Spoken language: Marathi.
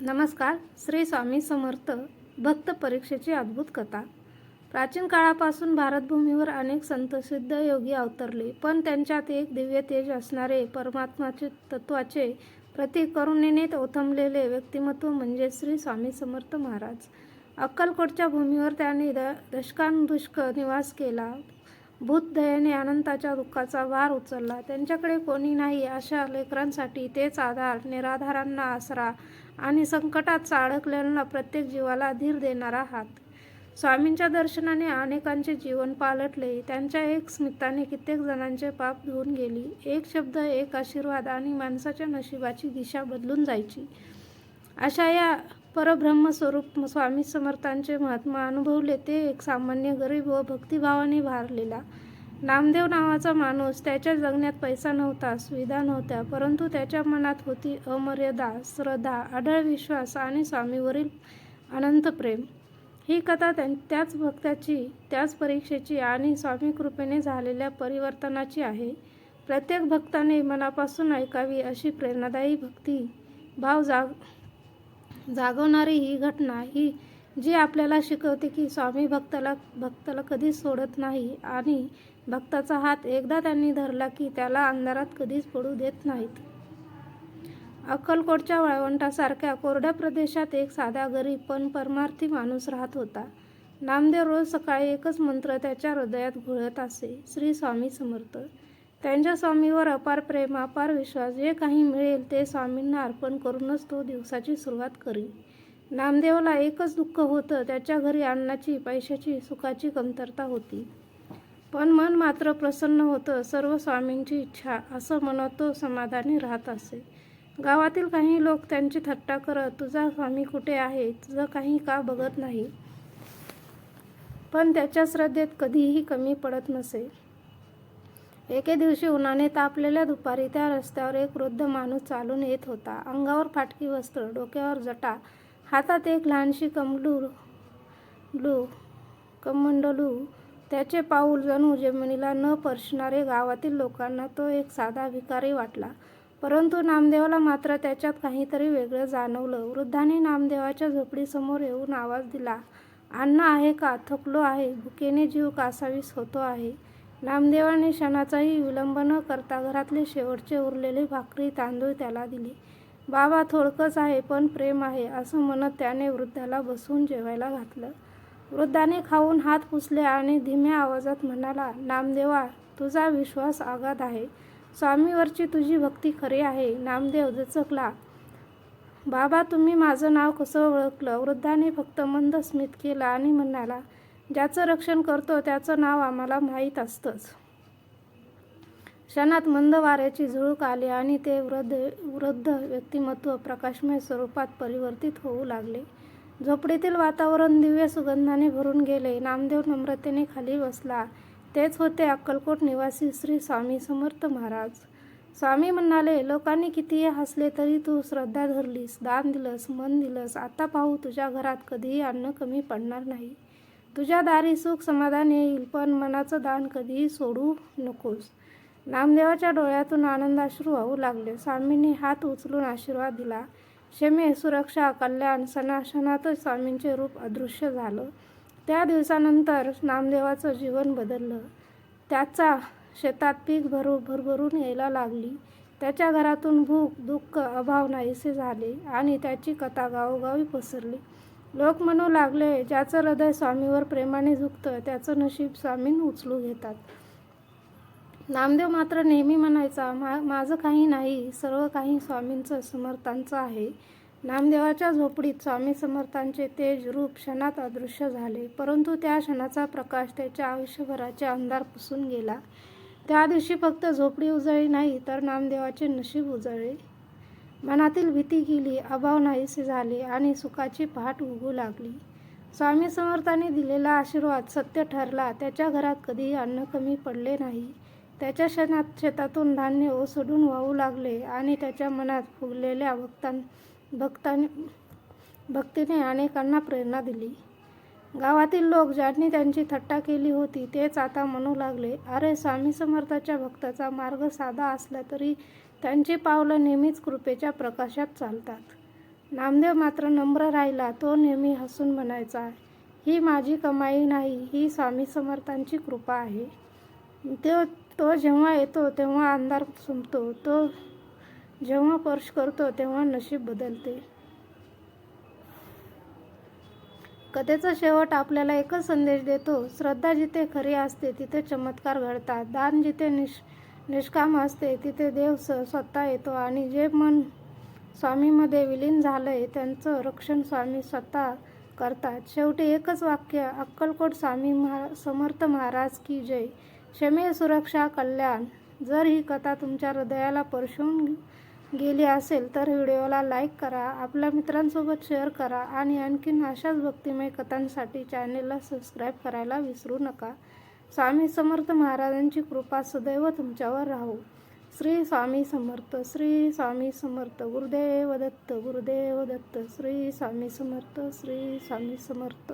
नमस्कार. श्री स्वामी समर्थ भक्त परीक्षेची अद्भुत कथा. प्राचीन काळापासून भारतभूमीवर अनेक संत सिद्ध योगी अवतरले पण त्यांच्यात एक दिव्य तेज असणारे परमात्माचे तत्वाचे प्रतीक करुणेने ओथंबलेले व्यक्तिमत्व म्हणजे श्री स्वामी समर्थ महाराज. अक्कलकोटच्या भूमीवर त्यांनी द दशकांदुष्क निवास केला. भूतदयेने अनंताच्या दुःखाचा भार उचलला. त्यांच्याकडे कोणी नाही अशा लेकरांसाठी तेच आधार निराधारांना आसरा आणि संकटात अडकलेल्या प्रत्येक जीवाला धीर देणारा हात स्वामींच्या दर्शनाने अनेकांचे जीवन पालटले. त्यांच्या एक स्मिताने कित्येक जणांचे पाप धुवून गेली. एक शब्द एक आशीर्वाद आणि माणसाच्या नशिबाची दिशा बदलून जायची. अशा या परब्रह्मस्वरूप स्वामी समर्थांचे महात्मा अनुभवले ते एक सामान्य गरीब व भक्तिभावाने भारलेला. नामदेव नावाचा माणूस त्याच्या जगण्यात पैसा नव्हता सुविधा नव्हत्या परंतु त्याच्या मनात होती अमर्यादा श्रद्धा अढळ विश्वास आणि स्वामीवरील अनंत प्रेम. ही कथा त्यां त्याच भक्ताची त्याच परीक्षेची आणि स्वामी कृपेने झालेल्या परिवर्तनाची आहे. प्रत्येक भक्ताने मनापासून ऐकावी अशी प्रेरणादायी भक्ती भाव जाग जागवणारी ही घटना ही जी आपल्याला शिकवते की स्वामी भक्ताला भक्ताला कधीच सोडत नाही आणि भक्ताचा हात एकदा त्यांनी धरला की त्याला अंधारात कधीच पडू देत नाहीत. अक्कलकोटच्या वाळवंटासारख्या कोरड्या प्रदेशात एक साधा गरीब पण परमार्थी माणूस राहत होता. नामदेव रोज सकाळी एकच मंत्र त्याच्या हृदयात घुळत असे श्री स्वामी समर्थ. त्यांच्या स्वामीवर अपार प्रेम अपार विश्वास जे काही मिळेल ते स्वामींना अर्पण करूनच तो दिवसाची सुरुवात करी नामदेवला एकच दुःख होतं त्याच्या घरी अन्नाची पैशाची सुखाची कमतरता होती. पण मन मात्र प्रसन्न होतं सर्व स्वामींची इच्छा असं म्हणत तो समाधानी राहत असे. गावातील काही लोक त्यांची थट्टा करत तुझा स्वामी कुठे आहे? तुझं काही का बघत नाही? पण त्याच्या श्रद्धेत कधीही कमी पडत नसे. एके दिवशी उन्हाने तापलेल्या दुपारी त्या रस्त्यावर एक वृद्ध माणूस चालून येत होता. अंगावर फाटकी वस्त्र डोक्यावर जटा हातात एक लहानशी कमलू लू कमंडलू त्याचे पाऊल जणू जमिनीला न परशणारे गावातील लोकांना तो एक साधा भिकारी वाटला. परंतु नामदेवाला मात्र त्याच्यात काहीतरी वेगळं जाणवलं. वृद्धाने नामदेवाच्या झोपडीसमोर येऊन आवाज दिला अन्न आहे का? थकलो आहे. भुकेने जीव कासावीस होतो आहे. नामदेवाने क्षणाचाही विलंब न करता घरातले शेवटचे उरलेले भाकरी तांदूळ त्याला दिले. बाबा थोडकंच आहे पण प्रेम आहे असं म्हणत त्याने वृद्धाला बसवून जेवायला घातलं. वृद्धाने खाऊन हात पुसले आणि धीम्या आवाजात म्हणाला नामदेवा तुझा विश्वास आघात आहे. स्वामीवरची तुझी भक्ती खरी आहे. नामदेव दचकला बाबा तुम्ही माझं नाव कसं ओळखलं? वृद्धाने फक्त मंद स्मित केलं आणि म्हणाला ज्याचं रक्षण करतो त्याचं नाव आम्हाला माहीत असतंच. क्षणात मंद वाऱ्याची झुळूक आली आणि ते वृद्ध वृद्ध व्यक्तिमत्व प्रकाशमय स्वरूपात परिवर्तित होऊ लागले. झोपडीतील वातावरण दिव्य सुगंधाने भरून गेले. नामदेव नम्रतेने खाली बसला. तेच होते अक्कलकोट निवासी श्री स्वामी समर्थ महाराज. स्वामी म्हणाले लोकांनी कितीही हसले तरी तू श्रद्धा धरलीस दान दिलंस मन दिलंस. आता पाहू तुझ्या घरात कधीही अन्न कमी पडणार नाही. तुझ्या दारी सुख समाधान येईल पण मनाचं दान कधीही सोडू नकोस. नामदेवाच्या डोळ्यातून आनंदाश्रू वाहू लागले. स्वामींनी हात उचलून आशीर्वाद दिला. क्षमे सुरक्षा कल्याण सणाशनातच स्वामींचे रूप अदृश्य झालं. त्या दिवसानंतर नामदेवाचं जीवन बदललं. त्याचा शेतात पीक भरू भरभरून यायला लागली. त्याच्या घरातून भूक दुःख अभाव नाहीसे झाले आणि त्याची कथा गावोगावी पसरली. लोक म्हणू लागले ज्याचं हृदय स्वामीवर प्रेमाने झुकतं त्याचं नशीब स्वामीन उचलू घेतात. नामदेव मात्र नेहमी म्हणायचा मा माझं काही नाही सर्व काही स्वामींचं समर्थांचं आहे. नामदेवाच्या झोपडीत स्वामी समर्थांचे तेज रूप क्षणात अदृश्य झाले. परंतु त्या क्षणाचा प्रकाश त्याच्या आयुष्यभराचे अंधार पुसून गेला. त्या दिवशी फक्त झोपडी उजळली नाही तर नामदेवाचे नशीब उजळले. मनातील भीती गेली अभाव नाहीसे झाले आणि सुखाची पहाट उगू लागली. स्वामी समर्थांनी दिलेला आशीर्वाद सत्य ठरला. त्याच्या घरात कधीही अन्न कमी पडले नाही. त्याच्या क्षणात शेतातून धान्य ओसडून वाहू लागले आणि त्याच्या मनात फुगलेल्या भक्तां भक्ताने भक्तीने अनेकांना प्रेरणा दिली. गावातील लोक ज्यांनी त्यांची थट्टा केली होती तेच आता म्हणू लागले. अरे स्वामी समर्थाच्या भक्ताचा मार्ग साधा असला तरी त्यांची पावलं नेहमीच कृपेच्या प्रकाशात चालतात. नामदेव मात्र नम्र राहिला तो नेहमी हसून म्हणायचा ही माझी कमाई नाही ही स्वामी समर्थांची कृपा आहे. तो तो जेव्हा येतो तेव्हा अंधार सुमतो. तो जेव्हा स्पर्श करतो तेव्हा नशीब बदलते. कथेचा शेवट आपल्याला एकच संदेश देतो. श्रद्धा जिथे खरी असते तिथे चमत्कार घडतात. दान जिथे निष निष्काम असते तिथे देव स स्वतः येतो. आणि जे मन स्वामीमध्ये विलीन झालंय त्यांचं रक्षण स्वामी स्वतः करतात. शेवटी एकच वाक्य अक्कलकोट स्वामी महा समर्थ महाराज की जय. क्षमे सुरक्षा कल्याण. जर ही कथा तुमच्या हृदयाला परशून गेली असेल तर व्हिडिओला लाईक करा आपल्या मित्रांसोबत शेअर करा आणि आणखीन अशाच भक्तिमय कथांसाठी चॅनेलला सबस्क्राईब करायला विसरू नका. स्वामी समर्थ महाराजांची कृपा सदैव तुमच्यावर राहू. श्री स्वामी समर्थ श्री स्वामी समर्थ गुरुदेव दत्त गुरुदेव दत्त श्री स्वामी समर्थ श्री स्वामी समर्थ.